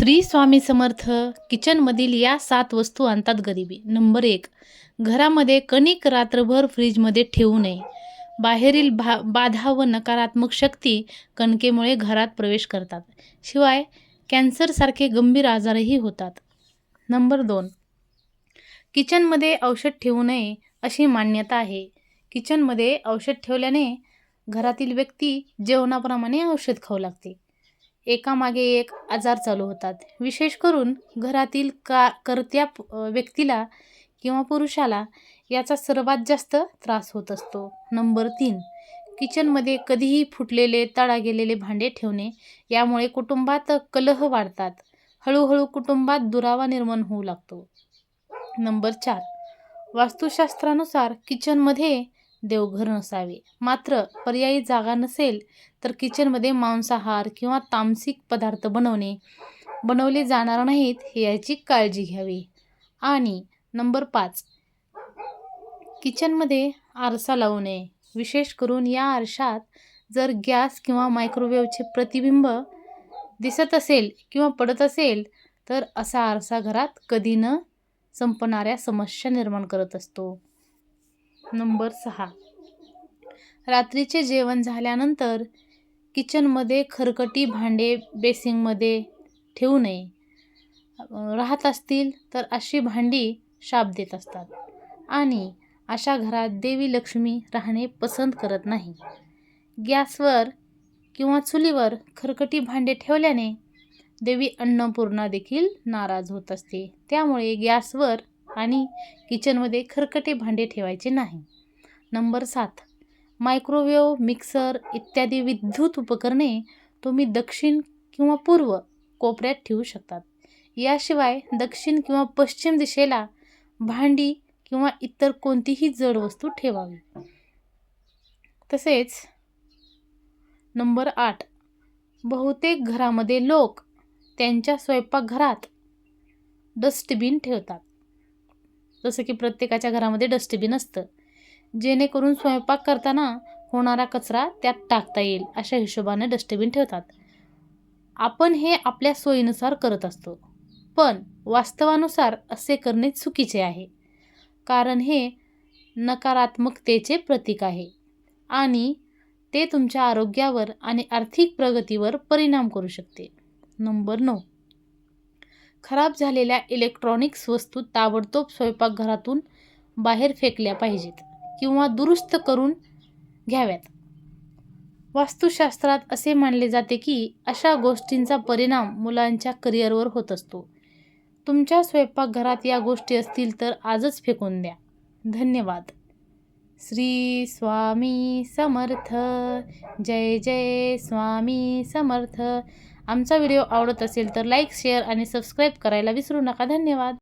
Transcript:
श्री स्वामी समर्थ किचनमधील या सात वस्तू आणतात गरिबी. नंबर एक घरामध्ये कणिक रात्रभर फ्रीजमध्ये ठेवू नये. बाहेरील भा बाधा व नकारात्मक शक्ती कणकेमुळे घरात प्रवेश करतात. शिवाय कॅन्सरसारखे गंभीर आजारही होतात. नंबर दोन किचनमध्ये औषध ठेवू नये अशी मान्यता आहे. किचनमध्ये औषध ठेवल्याने घरातील व्यक्ती जेवणाप्रमाणे औषध खाऊ लागते. एकामागे एक आजार चालू होतात. विशेष करून घरातील का कर्त्या व्यक्तीला किंवा पुरुषाला याचा सर्वात जास्त त्रास होत असतो. नंबर तीन किचनमध्ये कधीही फुटलेले तळा गेलेले भांडे ठेवणे यामुळे कुटुंबात कलह वाढतात. हळूहळू कुटुंबात दुरावा निर्माण होऊ लागतो. नंबर चार वास्तुशास्त्रानुसार किचनमध्ये देवघर नसावे. मात्र पर्यायी जागा नसेल तर किचनमध्ये मांसाहार किंवा तामसिक पदार्थ बनवणे बनवले जाणार नाहीत हे याची काळजी घ्यावी. आणि नंबर पाच किचनमध्ये आरसा लावू नये. विशेष करून या आरशात जर गॅस किंवा मायक्रोवेव्हचे प्रतिबिंब दिसत असेल किंवा पडत असेल तर असा आरसा घरात कधी न संपणाऱ्या समस्या निर्माण करत असतो. नंबर सहा. रात्रीचे जेवण झाल्यानंतर किचनमध्ये खरकटी भांडे बेसिंगमध्ये ठेवू नये. राहत असतील तर अशी भांडी शाप देत असतात. आणि अशा घरात देवी लक्ष्मी राहणे पसंत करत नाही. गॅसवर किंवा चुलीवर खरकटी भांडे ठेवल्याने देवी अन्नपूर्णा देखील नाराज होत असते. त्यामुळे गॅसवर आणि किचनमध्ये खरकटे भांडे ठेवायचे नाही. नंबर सात मायक्रोवेव्ह मिक्सर इत्यादी विद्युत उपकरणे तुम्ही दक्षिण किंवा पूर्व कोपऱ्यात ठेवू शकतात. याशिवाय दक्षिण किंवा पश्चिम दिशेला भांडी किंवा इतर कोणतीही जड वस्तू ठेवावी. तसेच नंबर आठ बहुतेक घरामध्ये लोक त्यांच्या स्वयंपाकघरात डस्टबिन ठेवतात. जसं की प्रत्येकाच्या घरामध्ये डस्टबिन असतं. जेणेकरून स्वयंपाक करताना होणारा कचरा त्यात टाकता येईल अशा हिशोबाने डस्टबिन ठेवतात. आपण हे आपल्या सोयीनुसार करत असतो. पण वास्तवानुसार असे करणे चुकीचे आहे. कारण हे नकारात्मकतेचे प्रतीक आहे. आणि ते तुमच्या आरोग्यावर आणि आर्थिक प्रगतीवर परिणाम करू शकते. नंबर नऊ. खराब झालेल्या इलेक्ट्रॉनिक्स वस्तू ताबडतोब स्वयंपाकघरातून बाहेर फेकल्या पाहिजेत किंवा दुरुस्त करून घ्याव्यात. वास्तुशास्त्रात असे मानले जाते की अशा गोष्टींचा परिणाम मुलांच्या करिअरवर होत असतो. तुमच्या स्वयंपाकघरात या गोष्टी असतील तर आजच फेकून द्या. धन्यवाद. श्री स्वामी समर्थ. जय जय स्वामी समर्थ. आमचा व्हिडिओ आवडत असेल तर लाईक शेअर आणि सबस्क्राईब करायला विसरू नका. धन्यवाद.